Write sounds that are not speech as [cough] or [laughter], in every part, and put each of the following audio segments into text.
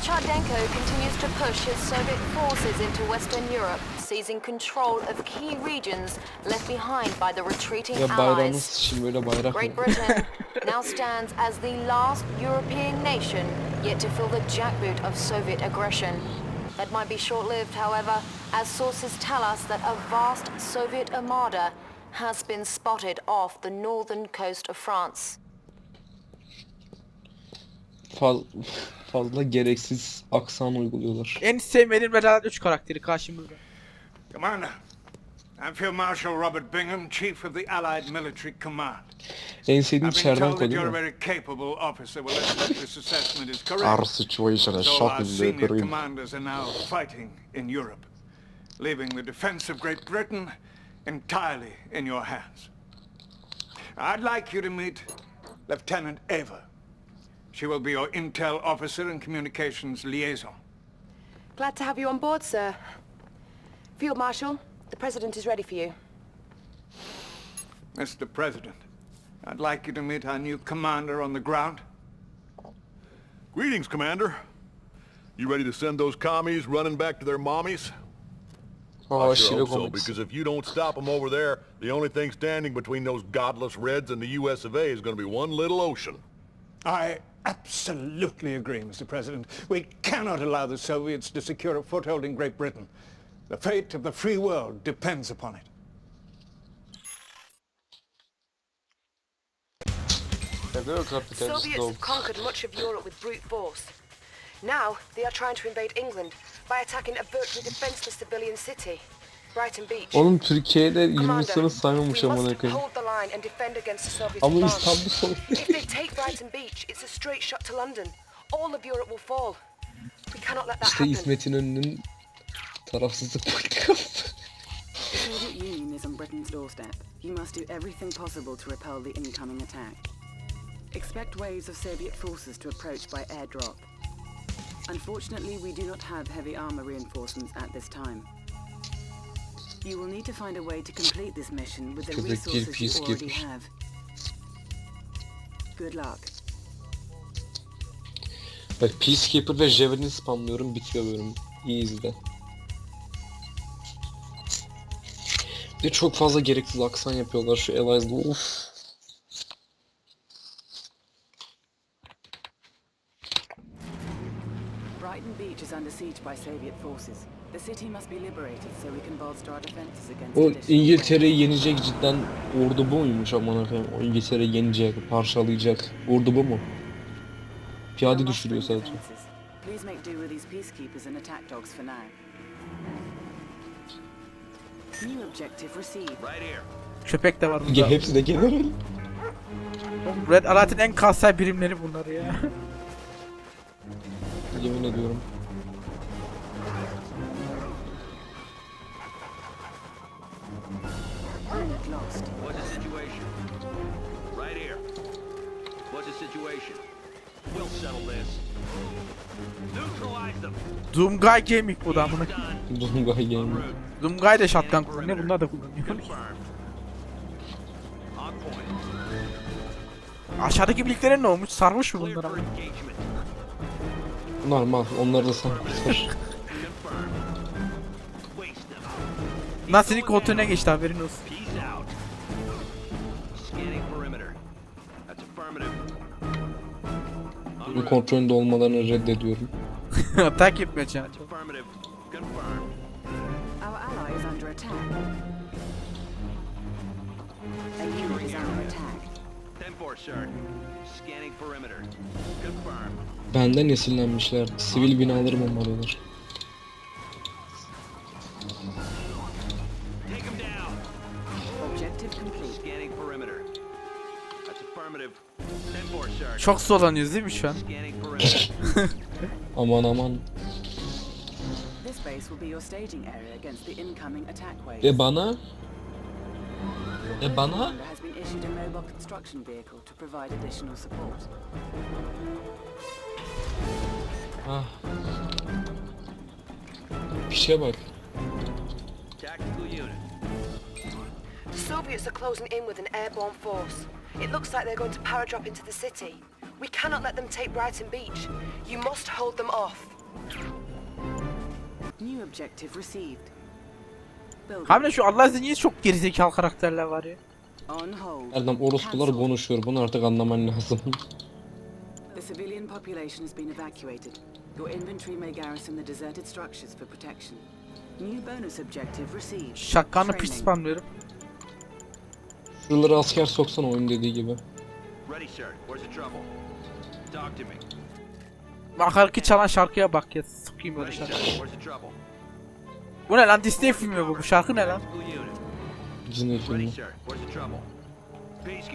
Lukashenko continues to push his Soviet forces into Western Europe, seizing control of key regions left behind by the retreating Ya allies. için böyle bayrak Great? Britain now stands as the last European nation yet to fill the jackboot of Soviet aggression. That might be short-lived, however, as sources tell us that a vast Soviet armada has been spotted off the northern coast of France. Faz- fazla gereksiz aksan uyguluyorlar. En sevmediğim Red Alert 3 karakteri karşımızda. Commander, I'm Field Marshal Robert Bingham, Chief of the Allied Military Command. En sevdiğim I've been Şervenko told that değil you're a mi? very capable officer. Well, let's hope this assessment is Our situation is shockingly senior grim. commanders are now fighting in Europe, leaving the defense of Great Britain entirely in your hands. I'd like you to meet Lieutenant Ava. She will be your intel officer and communications liaison. Glad to have you on board, sir. Field Marshal, the President is ready for you. Mr. President, I'd like you to meet our new commander on the ground. Greetings, Commander. You ready to send those commies running back to their mommies? Aa I sure hope so, because if you don't stop them over there, the only thing standing between those godless Reds and the U.S. of A. is going to be one little ocean. I absolutely agree, Mr. President. We cannot allow the Soviets to secure a foothold in Great Britain. The fate of the free world depends upon it. Soviets have conquered much of Europe with brute force. Now they are trying to invade England by attacking a virtually defenseless civilian city. Oğlum Türkiye'de 20 Commander, sene saymamış we amına must koyayım. hold the line and defend against the Soviet Ama advance. İstanbul soğuk If they take Brighton Beach, it's a straight shot to London. All of Europe will fall. We cannot let that İşte happen. İsmet İnönü'nün tarafsızlık politikası. The Soviet Union is on Britain's doorstep. You must do everything possible to repel the incoming attack. Expect waves of Soviet forces to approach by airdrop. Unfortunately, we do not have heavy armor reinforcements at this time. You will need to find a way to complete this mission with the resources you already have. Good luck. Bak Peacekeeper ve Javelin spamlıyorum bitiyor bölüm. İyi izle. Bir de çok fazla gereksiz aksan yapıyorlar şu Elias'da. Uf. Brighton Beach is under siege by Soviet forces. The city must be liberated so we can bolster our defenses against O İngiltere'yi yenecek cidden ordu bu muymuş aman koyayım? O İngiltere'yi yenecek, parçalayacak. Ordu bu mu? Piyade düşürüyor be sadece. Please make do with these peacekeepers and attack dogs for now. New objective received. Köpek de var burada. Hepsi de general. Oğlum, Red Alert'in en kanser birimleri bunlar ya. Yemin ediyorum. Lost. What's the situation? Right here. What's the situation? We'll settle this. Neutralize them. Doomguy Gaming bu da amına. Game. Route. Doomguy de shotgun kullanıyor. Bunlar da kullanıyor. Aşağıdaki birliklere ne olmuş? Sarmış mı bunlar ama? Normal. Onları da sen kurtar. [laughs] Lan senin kontrolüne geçti haberin olsun. Bu kontrolünde olmalarını reddediyorum. [laughs] Atak etmeye çalışıyor. That's affirmative. Confirmed. Our ally is under attack. A unit is under attack. 10-4, sir. Scanning perimeter. Confirmed. Benden esinlenmişler. Sivil binaları bombalıyorlar. Çok zorlanıyoruz değil mi şu an? [laughs] Aman aman. E bana? E bana? Ah. Pişe bak. Tactical unit. The Soviets are closing in with an airborne force. It looks like they're going to paradrop into the city. We cannot let them take Brighton Beach. You must hold them off. New objective received. Harbiden şu Allah izniyle niye çok gerizekalı karakterler var ya. On hold. Erdem orospular konuşuyor. Bunu artık anlaman lazım. The civilian population has been evacuated. Your inventory may garrison the deserted structures for protection. New bonus objective received. Şakkanlı piç spamlıyorum. Şuraları asker soksana oyun dediği gibi. Me. Bakarki çalan şarkıya bak ya. Sıkayım sir. şarkı. Bu ne lan Disney filmi bu. Bu şarkı ne lan? Disney filmi.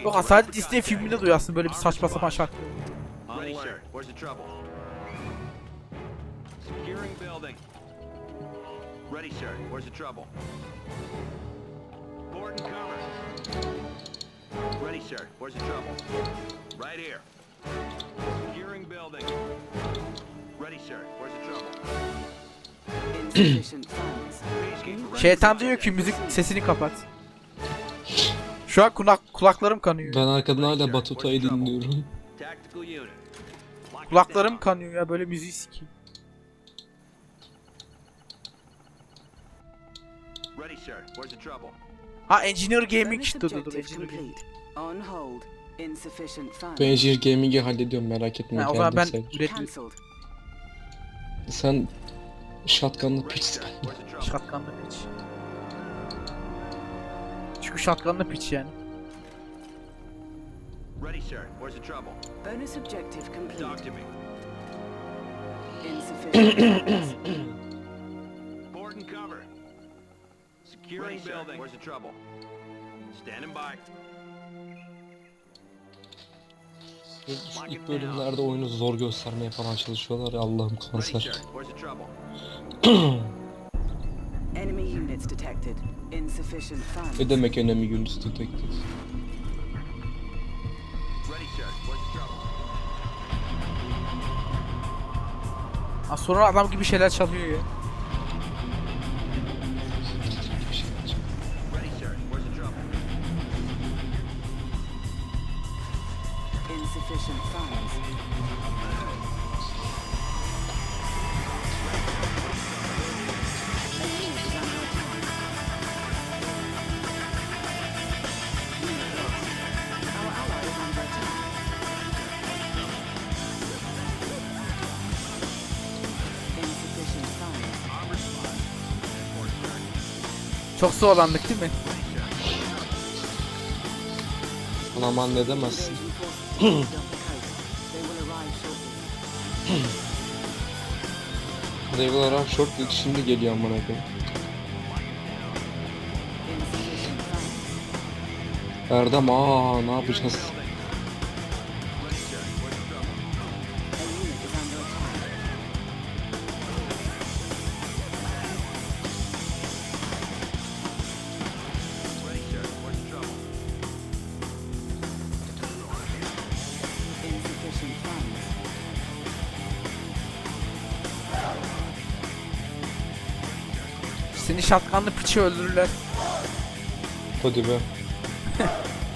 Yok sadece Disney filminde duyarsın böyle bir saçma sapan şarkı. Ready, sir. Where's the trouble? Securing building. Ready, sir. Where's the trouble? Board and cover. Ready, sir. Where's the trouble? Right here. Securing building. Ready, sir. Where's the trouble? Insufficient funds. Şeytan diyor ki müzik sesini kapat. Şu an kulak, kulaklarım kanıyor. Ben arkadan hala Batuta'yı dinliyorum. Tactical unit. Kulaklarım kanıyor ya böyle müziği sikeyim. Ready, sir. Where's the trouble? Ha Engineer Gaming işte dur dur Engineer Gaming. complete. On hold. Insufficient funds. Ben Engineer Gaming'i hallediyorum merak etme. Ha, o zaman ben sen. Cancelled. Sen shotgunlı Ready, piçsin. Şatkanlı piç. Çünkü şatkanlı piç yani. Ready, sir. Where's the trouble? Bonus objective Talk complete. to me. Insufficient [coughs] Securing building. Where's the trouble? Standing by. Şu ilk bölümlerde oyunu zor göstermeye falan çalışıyorlar ya Allah'ım Ready, kanser. the trouble? [clears throat] Enemy units detected. Ne demek? Ready? Ha sonra adam gibi şeyler çalıyor ya. Çok soğulandık değil mi? Aman ne demezsin. [clears throat] Regular Rock Short dedi şimdi geliyor amına koyayım. Erdem aa ne yapacağız? Şatkanlı piçi öldürürler. Hadi be. [laughs]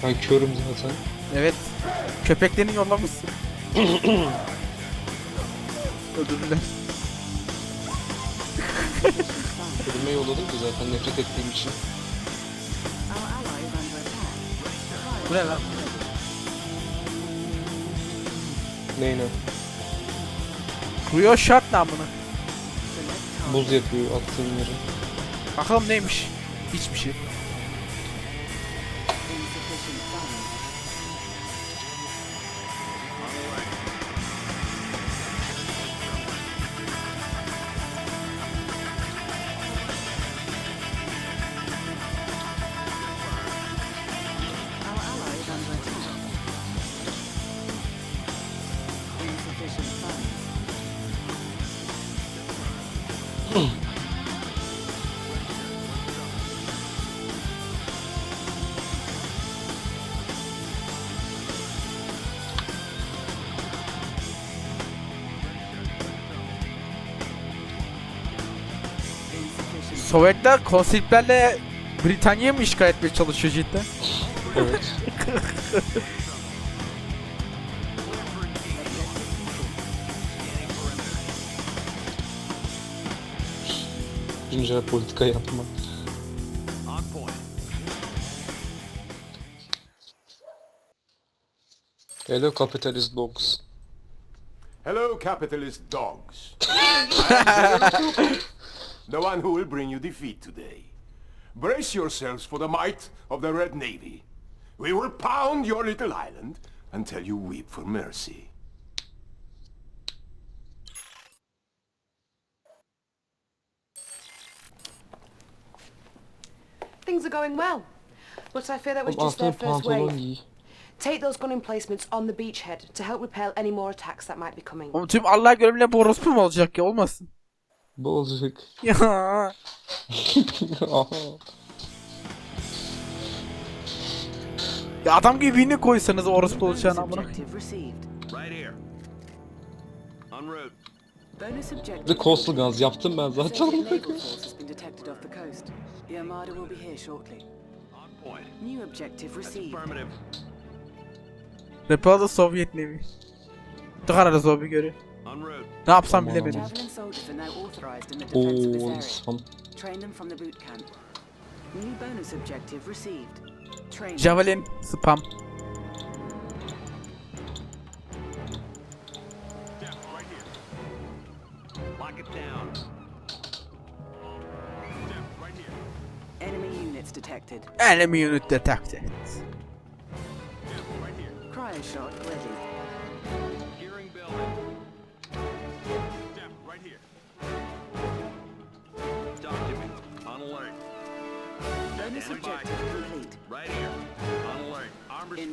Ben körüm zaten. Evet. Köpeklerini yollamışsın. [coughs] öldürürler. Körüme [coughs] yolladım ki zaten nefret ettiğim için. Bu ne lan? Neyine? Amına? Select target. Buz yapıyor attığım yere. Bakalım neymiş? Hiçbir şey. Sovyetler konseptlerle Britanya'yı mı işgal etmeye çalışıyor cidden? Evet. Güncel politika yapma. Hello capitalist dogs. Hello capitalist dogs. [laughs] the one who will bring you defeat today. Brace yourselves for the might of the Red Navy. We will pound your little island until you weep for mercy. Things are going well. But I fear that was just their first wave. Take those gun emplacements on the beachhead to help repel any more attacks that might be coming. Oğlum tüm Allah görevliler bu orospu mu olacak ya olmasın. Bu olacak. Ya. [laughs] Ya adam gibi birini koysanız orospu olacağını amına. The coastal guns yaptım ben zaten. New objective received. Sovyet Navy. Tıkar zombi görüyor. Ne yapsam Aman bilemedim. Javelin soldiers are now authorized in the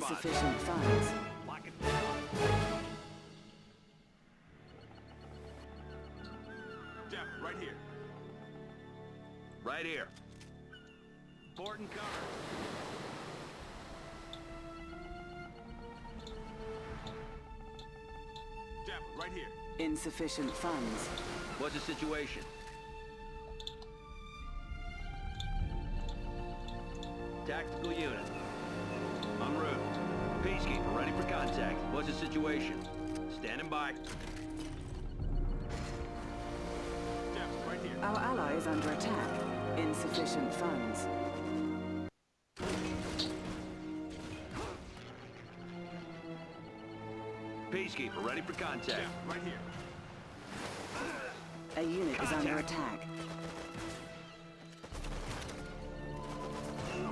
Arm response. Insufficient funds. Lock it down. Step right here. Right here. Port and cover. Step right here. Insufficient funds. What's the situation? By. Right. Our ally is under attack. Insufficient funds. Peacekeeper, ready for contact. right here. A unit is under attack.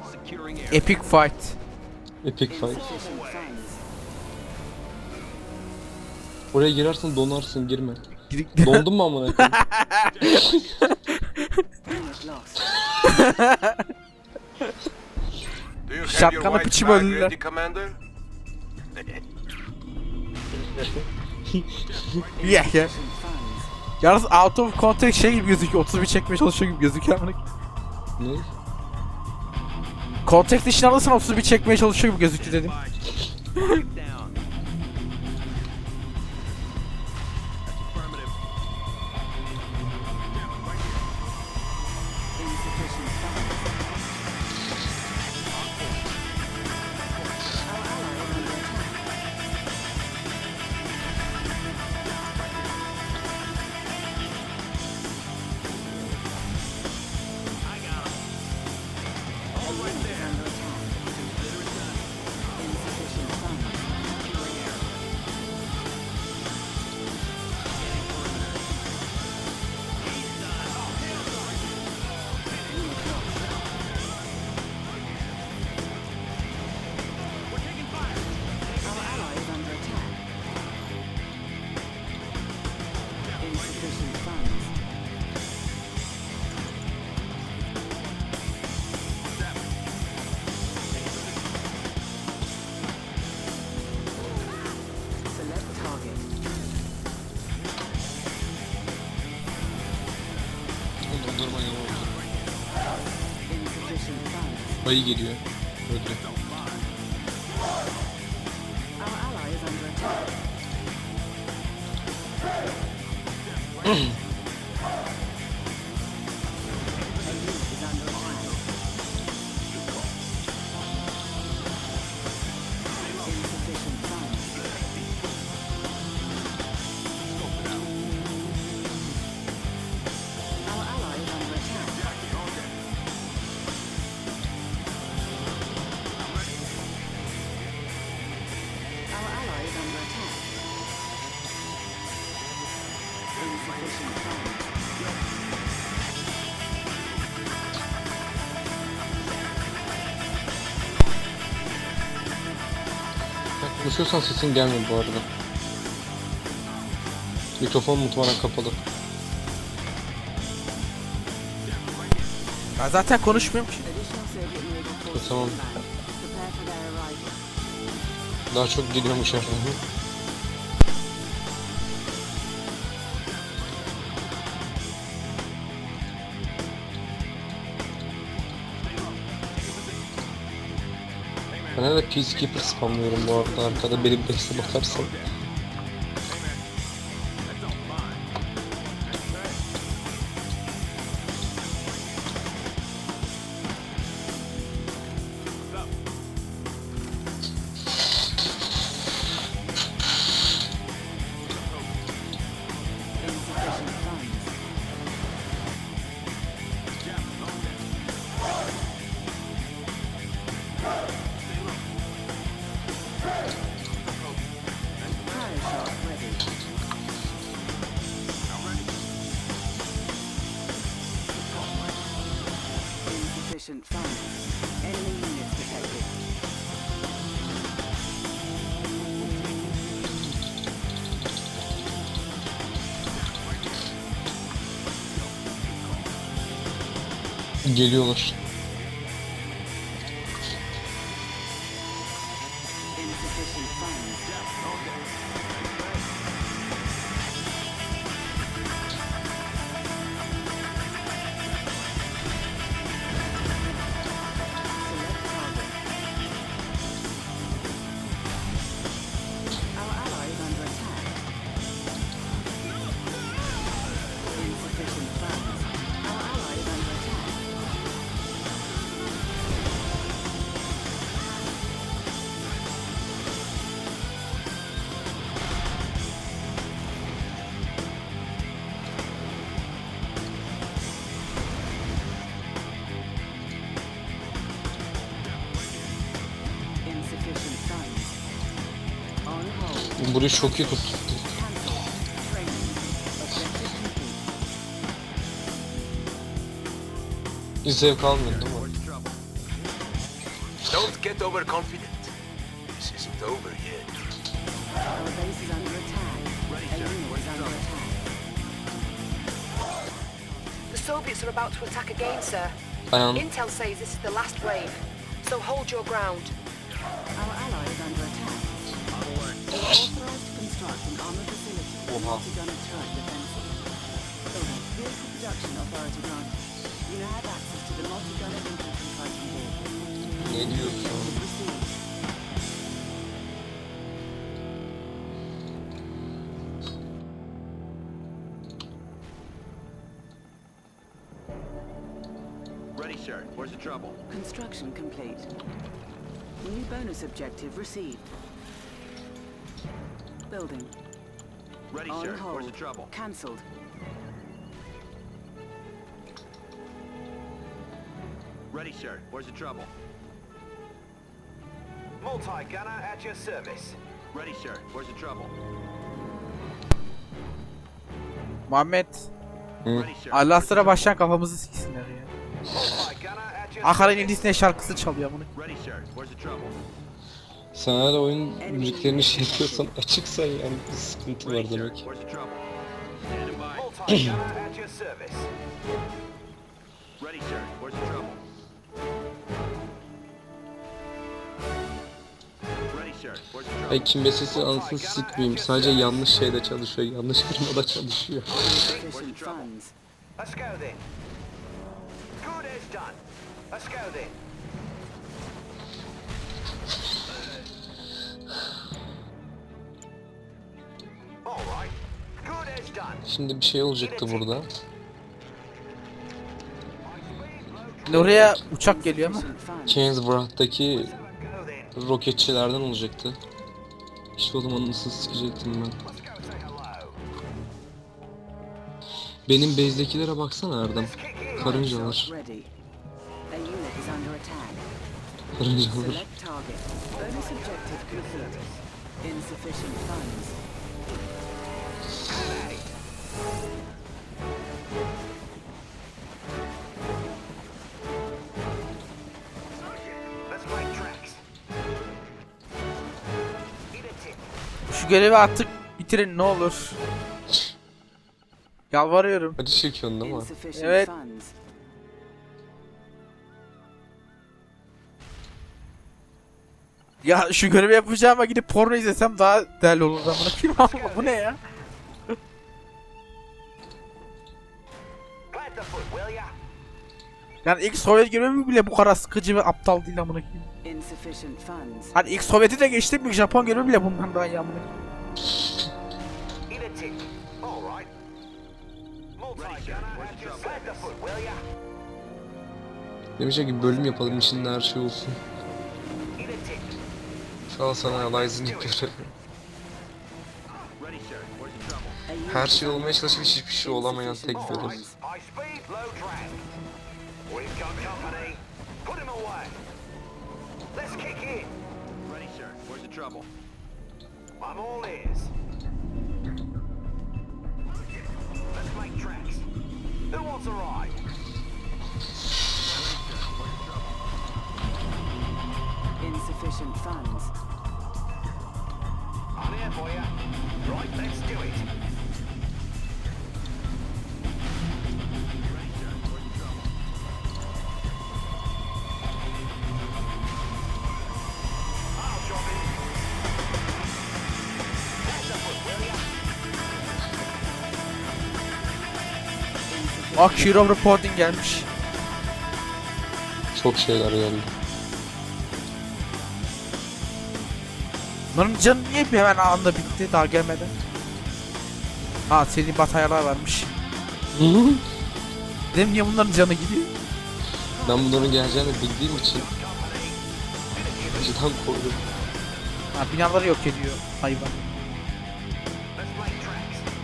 Securing air. Epic fight. Epic fight. Oraya girersin donarsın girme. Gidik- [laughs] Dondun mu amına koyayım? Do you have Şapkanı your white piçi flag böldüler. ready, Commander? [laughs] Yeah yeah. Yalnız out of context şey gibi gözüküyor. 31 çekmeye çalışıyor gibi gözüküyor amına. ne? Context dışına alırsan 31 çekmeye çalışıyor gibi gözüküyor dedim. Down. Funds. Ayı geliyor. Öldü. Our [clears throat] konuşuyorsan sesin gelmiyor bu arada. Mikrofon muhtemelen kapalı. Ben zaten konuşmuyorum ki. Tamam. Daha çok geliyormuş yani. Ben de Peacekeeper spamlıyorum bu arada arkada benim base'e bakarsan. Insufficient funds. Enemy units detected. Geliyorlar. Insufficient hold. Burayı çok iyi tuttu. Cancel. Training. Objective complete. Hiç zevk almıyorsun değil mi? Don't get overconfident. This isn't over yet. Our base is under attack. A is under attack. The Soviets are about to attack again, sir. Ayağın Intel says this is the last wave, so hold your ground. Our ally is under attack. They are authorized to construct an armor facility for Oha. multi-gunner turret defenses. Building. Here's the production authority granted. You now have access to the multi-gunner infantry fighting vehicle. ne diyorsun? Received. Ready, sir. Where's the trouble? Construction complete. New bonus objective received. Building. Ready, On sir. Where's hold. the trouble? Cancelled. Ready, sir. Where's the trouble? Multi-gunner at your service. Ready, sir. Where's the trouble? Muhammed. Allah sıra başlayan kafamızı siksinler ya. Service. İndisne şarkısı çalıyor bunu. Ready, sir. Where's the trouble? Sen hala oyun müziklerini [laughs] şey yapıyorsan açıksan yani bir sıkıntı var demek. [clears throat] Ay kim besesi anasını sıkmayayım. Sadece yanlış şeyde çalışıyor. Yanlış firmada çalışıyor. Let's go then. Good as done. Let's go then. Şimdi bir şey olacaktı burada. Oraya uçak geliyor ama. Keynesborought'taki roketçilerden olacaktı. İşte o zaman nasıl sikecektim ben. Benim base'dekilere baksana Erdem. Karıncalar. Karıncalar. Şu görevi artık bitirin ne olur. Yalvarıyorum. Acı çekiyorsun değil mi? Evet. Ya şu görevi yapacağıma gidip porno izlesem daha değerli olur zamana. Kim bu ne ya? Yani ilk Sovyet görevi bile bu kadar sıkıcı ve aptal değil amına koyayım. Hani ilk Sovyet'i de geçtim ilk Japon görevi bile bundan daha iyi amına? Demişler ki bölüm yapalım içinde her şey olsun. An sana Elize'ın görevi. Her şey olmaya çalışıp hiçbir şey olamayan tek görev. Funds. High speed, low drag. We've got company. Put him away. Let's kick in. Ready, sir. Where's the trouble? I'm all ears. Let's make tracks. Who wants a ride? Insufficient funds. I'm here for you. Right, let's do it. Bak Hero Reporting gelmiş. Çok şeyler geldi. Bunun canı niye bir hemen anında bitti daha gelmeden? Ha seri bataryalar varmış. [laughs] Dedim niye bunların canı gidiyor? Ben bunların geleceğini bildiğim için önceden koydum. Ha binaları yok ediyor hayvan.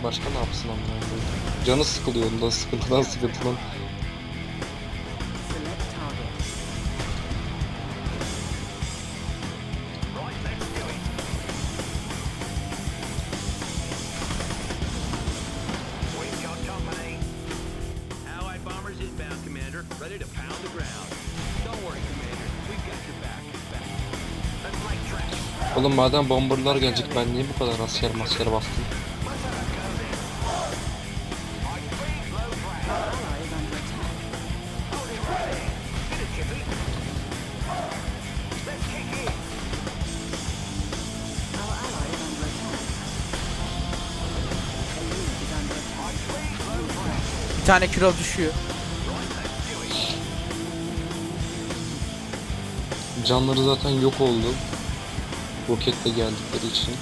Başka ne yapsın amına? Canı sıkılıyor ondan sıkıntıdan sıkıntıdan. Oğlum madem bomberlar gelecek ben niye bu kadar asker masker bastım? Tane kilo düşüyor. Canları zaten yok oldu. Roketle geldikleri için.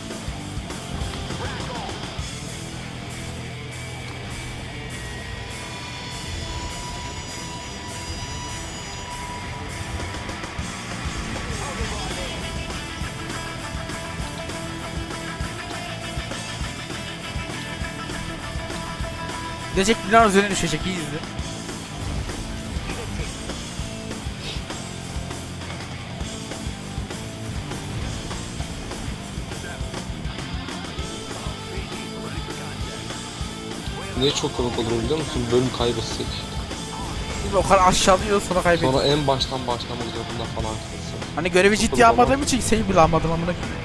Gelecek binanın üzerine düşecek iyi izle. Niye çok komik olur biliyor musun? Bölüm kaybetsek. Değil mi? O kadar aşağılıyor sonra kaybediyor. Sonra en baştan başlamak zorunda falan kalsın. Hani görevi ciddiye almadığım için seni bile almadım amına koyayım.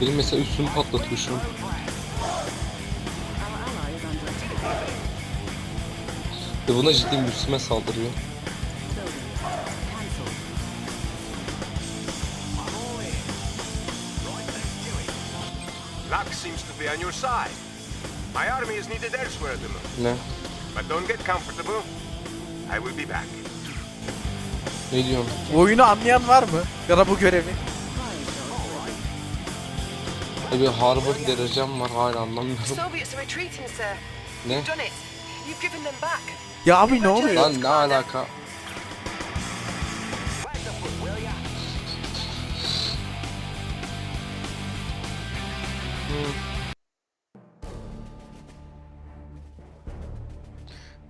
Benim mesela üstümü patlatıyor şu an. Ve buna ciddi bir üstüme saldırıyor. Luck seems to be on your side. My army is needed elsewhere at the moment. Ne? But don't get comfortable. I will be back. Ne diyorsun? Bu oyunu anlayan var mı? Ya da bu görevi. E bir Harvard derecem var hala anlamıyorum. Ne? You've done it. You've given them back. Ya abi ne oluyor? Lan ne alaka?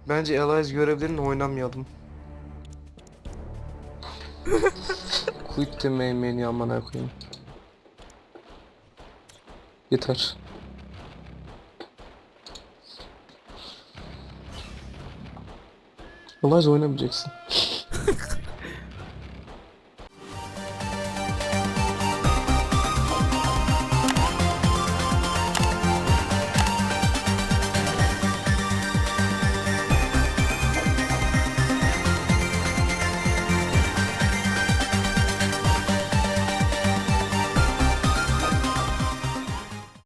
Bence Allies görevlerini oynamayalım. Quit the main menu amına koyayım. Yeter. Allies oynamayacaksın. [laughs]